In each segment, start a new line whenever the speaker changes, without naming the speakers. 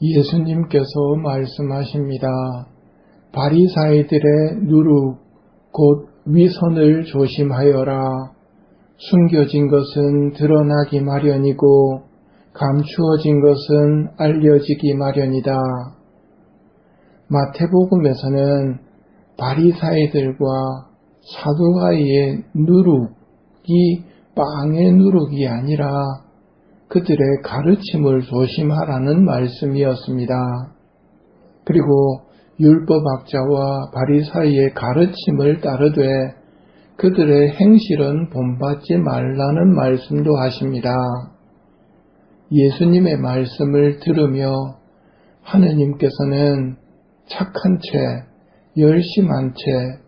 예수님께서 말씀하십니다. 바리사이들의 누룩 곧 위선을 조심하여라. 숨겨진 것은 드러나기 마련이고 감추어진 것은 알려지기 마련이다. 마태복음에서는 바리사이들과 사두가이의 누룩이 빵의 누룩이 아니라 그들의 가르침을 조심하라는 말씀이었습니다. 그리고 율법학자와 바리사이의 가르침을 따르되 그들의 행실은 본받지 말라는 말씀도 하십니다. 예수님의 말씀을 들으며 하느님께서는 착한 채, 열심한 채,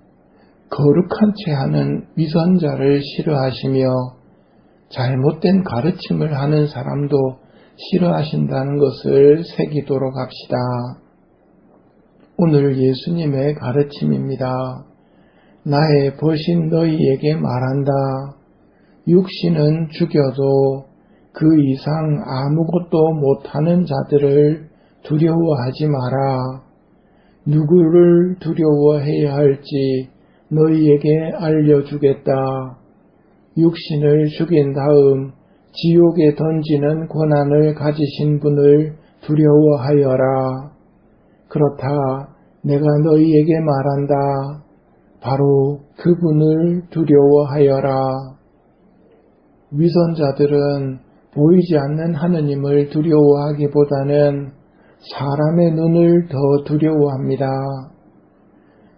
거룩한 채 하는 위선자를 싫어하시며 잘못된 가르침을 하는 사람도 싫어하신다는 것을 새기도록 합시다. 오늘 예수님의 가르침입니다. 나의 벗인 너희에게 말한다. 육신은 죽여도 그 이상 아무것도 못하는 자들을 두려워하지 마라. 누구를 두려워해야 할지 너희에게 알려주겠다. 육신을 죽인 다음 지옥에 던지는 권한을 가지신 분을 두려워하여라. 그렇다. 내가 너희에게 말한다. 바로 그분을 두려워하여라. 위선자들은 보이지 않는 하느님을 두려워하기보다는 사람의 눈을 더 두려워합니다.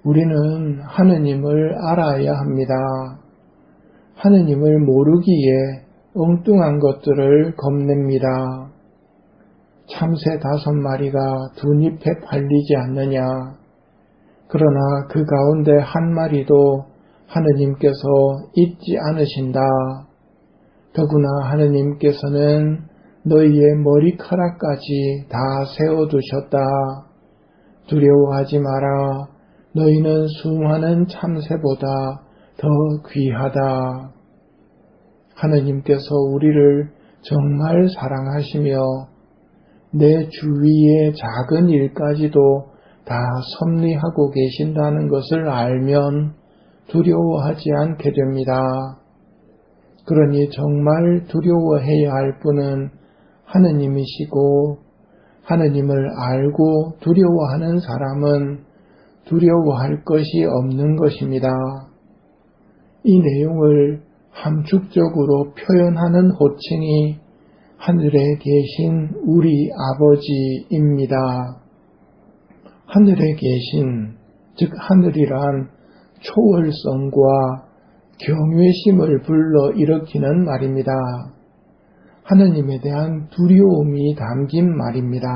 우리는 하느님을 알아야 합니다. 하느님을 모르기에 엉뚱한 것들을 겁냅니다. 참새 다섯 마리가 두 잎에 팔리지 않느냐. 그러나 그 가운데 한 마리도 하느님께서 잊지 않으신다. 더구나 하느님께서는 너희의 머리카락까지 다 세워두셨다. 두려워하지 마라. 너희는 수많은 참새보다 더 귀하다. 하느님께서 우리를 정말 사랑하시며 내 주위의 작은 일까지도 다 섭리하고 계신다는 것을 알면 두려워하지 않게 됩니다. 그러니 정말 두려워해야 할 분은 하느님이시고 하느님을 알고 두려워하는 사람은 두려워할 것이 없는 것입니다. 이 내용을 함축적으로 표현하는 호칭이 하늘에 계신 우리 아버지입니다. 하늘에 계신, 즉 하늘이란 초월성과 경외심을 불러 일으키는 말입니다. 하느님에 대한 두려움이 담긴 말입니다.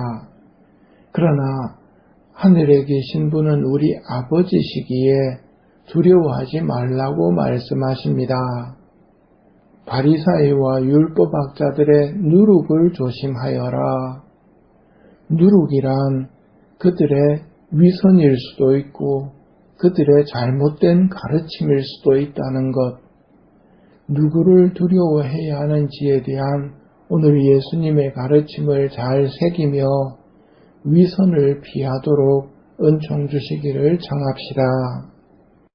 그러나 하늘에 계신 분은 우리 아버지시기에 두려워하지 말라고 말씀하십니다. 바리사이와 율법학자들의 누룩을 조심하여라. 누룩이란 그들의 위선일 수도 있고 그들의 잘못된 가르침일 수도 있다는 것. 누구를 두려워해야 하는지에 대한 오늘 예수님의 가르침을 잘 새기며 위선을 피하도록 은총 주시기를 청합시다.